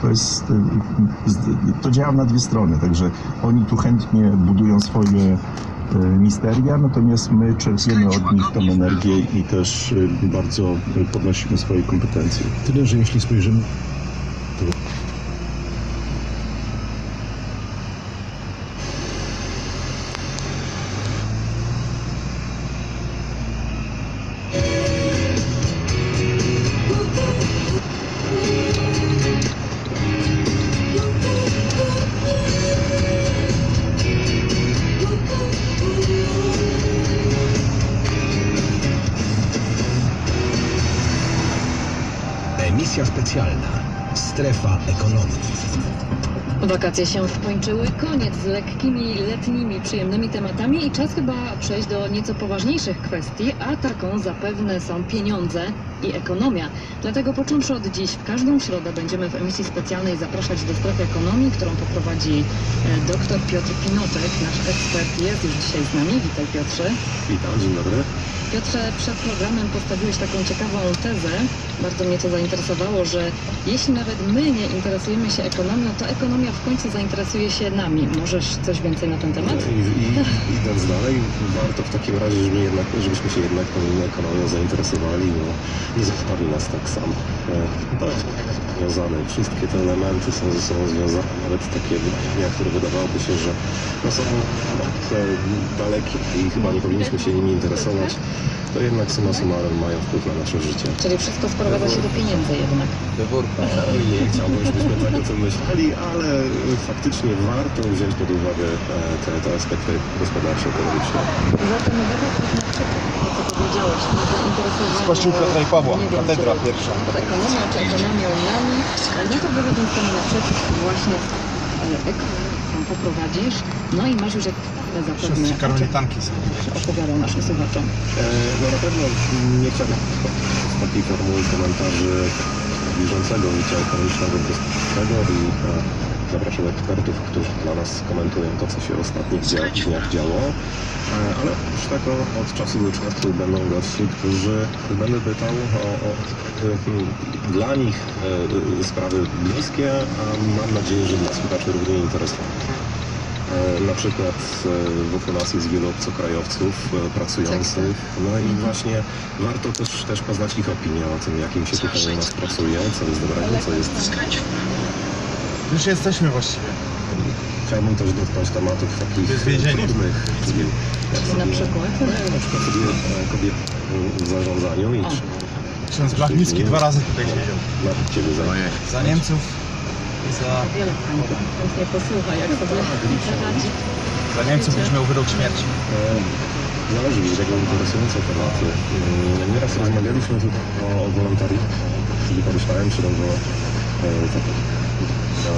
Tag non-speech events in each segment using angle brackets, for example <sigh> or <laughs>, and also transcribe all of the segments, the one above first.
to jest, to działa na dwie strony, także oni tu chętnie budują swoje y, misteria, natomiast my czerpiemy od nich tą energię i też y, bardzo podnosimy swoje kompetencje. Tyle, że jeśli spojrzymy Emisja specjalna. Strefa ekonomii. Wakacje się skończyły, koniec z lekkimi, letnimi, przyjemnymi tematami i czas chyba przejść do nieco poważniejszych kwestii, a taką zapewne są pieniądze i ekonomia. Dlatego począwszy od dziś, w każdą środę będziemy w emisji specjalnej zapraszać do strefy ekonomii, którą poprowadzi e, dr Piotr Pinoczek, nasz ekspert jest już dzisiaj z nami. Witaj Piotrze. Witam, dzień dobry. Piotrze, przed programem postawiłeś taką ciekawą tezę, bardzo mnie to zainteresowało, że jeśli nawet my nie interesujemy się ekonomią, to ekonomia w końcu zainteresuje się nami. Możesz coś więcej na ten temat? I, i, <laughs> idąc dalej, warto w takim razie, żeby jednak, żebyśmy się jednak tą ekonomią zainteresowali, bo nie zostawi nas tak samo. E, To jest związane. Wszystkie te elementy są ze sobą związane, nawet takie wydarzenia, które wydawałoby się, że no są e, dalekie i chyba nie powinniśmy się nimi interesować, to jednak summa summarum mają wpływ na nasze życie. Czyli wszystko sprowadza się do pieniędzy jednak. E, Nie chciałbym, żebyśmy tak o tym myśleli, ale faktycznie warto wziąć pod uwagę e, te, te aspekty gospodarcze, ekonomiczne. Zatem na przykład to, co powiedziałeś, zainteresowanie... Z kościół Piotra i Pawła, wiem, katedra czy pierwsza. Ekonomią czy ekonomią nami, no to wychodząc temu naprzeciw właśnie e, ekonomię, poprowadzisz, no i masz już jak zapewne karmelitanki są. opowiadał naszym słuchaczom. E, No na pewno nie chciałbym takiej formuły komentarzy bieżącego życia ekonomicznego, gospodarczego i e, zapraszam ekspertów, którzy dla nas komentują to, co się w ostatnich dniach działo. E, Ale oprócz tego od czasu do czasu będą gości, którzy będę pytał o, o e, hmm, dla nich e, sprawy bliskie, a mam nadzieję, że dla słuchaczy równie interesujące. E, Na przykład wokół nas jest wielu obcokrajowców e, pracujących, no i właśnie warto też, też poznać ich opinię o tym, jak im się tutaj u nas pracuje, co jest dobrego, co jest... Już jesteśmy właściwie. Chciałbym też dotknąć tematów takich trudnych, czyli jak Na sobie- przykład? No, na przykład sobie kobiety w zarządzaniu i Ksiądz Blachnicki dwa razy tutaj siedział. na ciebie zajmie. Za Niemców za, więc nie posłucha, jak sobie radzi. za Niemców już miał wyrok śmierci. E, Zależy mi tego interesujące tematy. Mm, Nieraz rozmawialiśmy tutaj o, o wolontariacie i pomyślałem, czy to było e, tak, na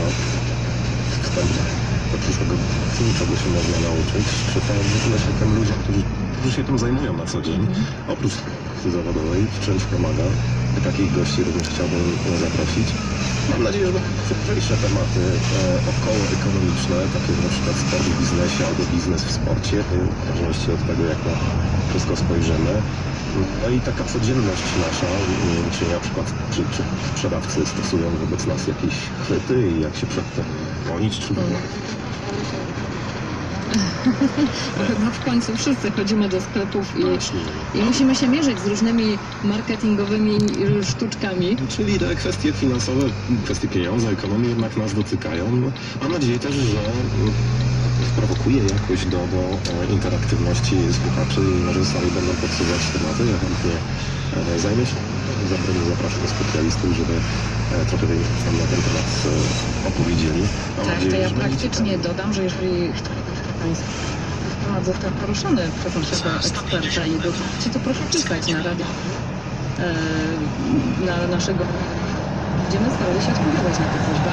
wstęp do przyszłego roku, czego się można nauczyć, czy to w ogóle się tym ludziom, którzy, którzy się tym zajmują na co dzień, oprócz zawodowej, w czymś pomaga. Takich gości również chciałbym e, zaprosić. Mam nadzieję, że będą cieplejsze tematy e, około ekonomiczne, takie jak na przykład sport w biznesie albo biznes w sporcie, e, w zależności od tego, jak na wszystko spojrzymy. No i taka codzienność nasza, m, czyli na przykład czy, czy sprzedawcy stosują wobec nas jakieś chwyty i jak się przed tym bronić, czy <laughs> No w końcu wszyscy chodzimy do sklepów i, i musimy się mierzyć z różnymi marketingowymi sztuczkami. Czyli te kwestie finansowe, kwestie pieniądza, ekonomii jednak nas dotykają. Mam nadzieję też, że sprowokuje jakoś do, do e, interaktywności słuchaczy i może sami będą podsuwać tematy. Ja chętnie e, zajmę się. Zapraszam, zapraszam specjalistów, żeby e, trochę więcej nam na ten temat opowiedzieli. Mam Tak, to nadzieję, ja że będzie praktycznie dodam, że jeżeli Państwo temat został poruszony przez naszego eksperta i dotyczy, to proszę pisać na radio, e, na naszego... Będziemy starali się odpowiadać na te prośby.